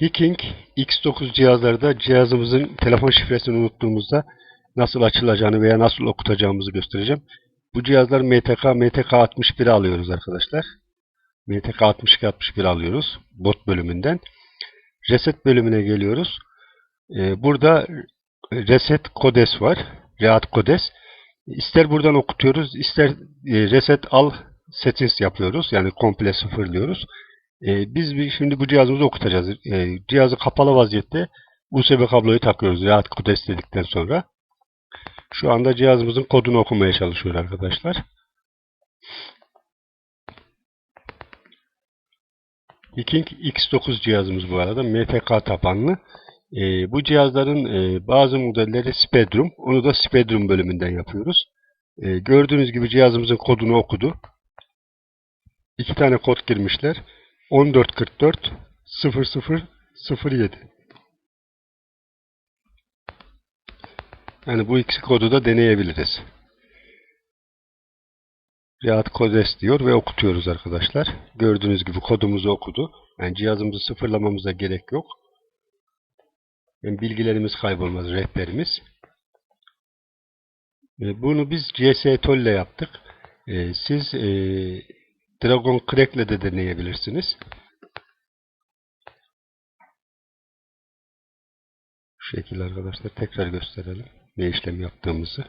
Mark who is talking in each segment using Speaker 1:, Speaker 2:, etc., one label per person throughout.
Speaker 1: Hacking X9 cihazlarda cihazımızın telefon şifresini unuttuğumuzda nasıl açılacağını veya nasıl okutacağımızı göstereceğim. Bu cihazlar MTK, MTK 61 alıyoruz arkadaşlar. MTK 62 61 alıyoruz bot bölümünden. Reset bölümüne geliyoruz. Ee, burada reset kodes var. Reat kodes. İster buradan okutuyoruz, ister e, reset al settings yapıyoruz. Yani komple sıfırlıyoruz. Ee, biz bir- şimdi bu cihazımızı okutacağız. Ee, cihazı kapalı vaziyette USB kabloyu takıyoruz. Reat kodes dedikten sonra. Şu anda cihazımızın kodunu okumaya çalışıyor arkadaşlar. Viking X9 cihazımız bu arada MTK tabanlı. Ee, bu cihazların e, bazı modelleri Spedrum. Onu da Spedrum bölümünden yapıyoruz. Ee, gördüğünüz gibi cihazımızın kodunu okudu. İki tane kod girmişler. 1444 0007. Yani bu ikisi kodu da deneyebiliriz. Reat Kodes diyor ve okutuyoruz arkadaşlar. Gördüğünüz gibi kodumuzu okudu. Yani cihazımızı sıfırlamamıza gerek yok. Yani bilgilerimiz kaybolmaz, rehberimiz. E, Bunu biz CSTOL ile yaptık. E, Siz e, Dragon Crack ile de deneyebilirsiniz. Şu şekilde arkadaşlar tekrar gösterelim ne işlem yaptığımızı.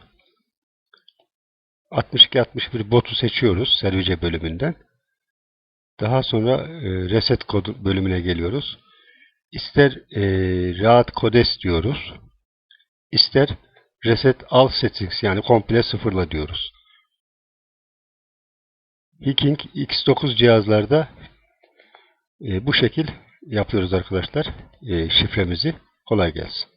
Speaker 1: 62-61 botu seçiyoruz Service bölümünden. Daha sonra e, Reset kodu bölümüne geliyoruz. İster e, Rahat Kodes diyoruz. İster Reset All Settings yani komple sıfırla diyoruz. Hacking X9 cihazlarda e, bu şekil yapıyoruz arkadaşlar e, şifremizi. Kolay gelsin.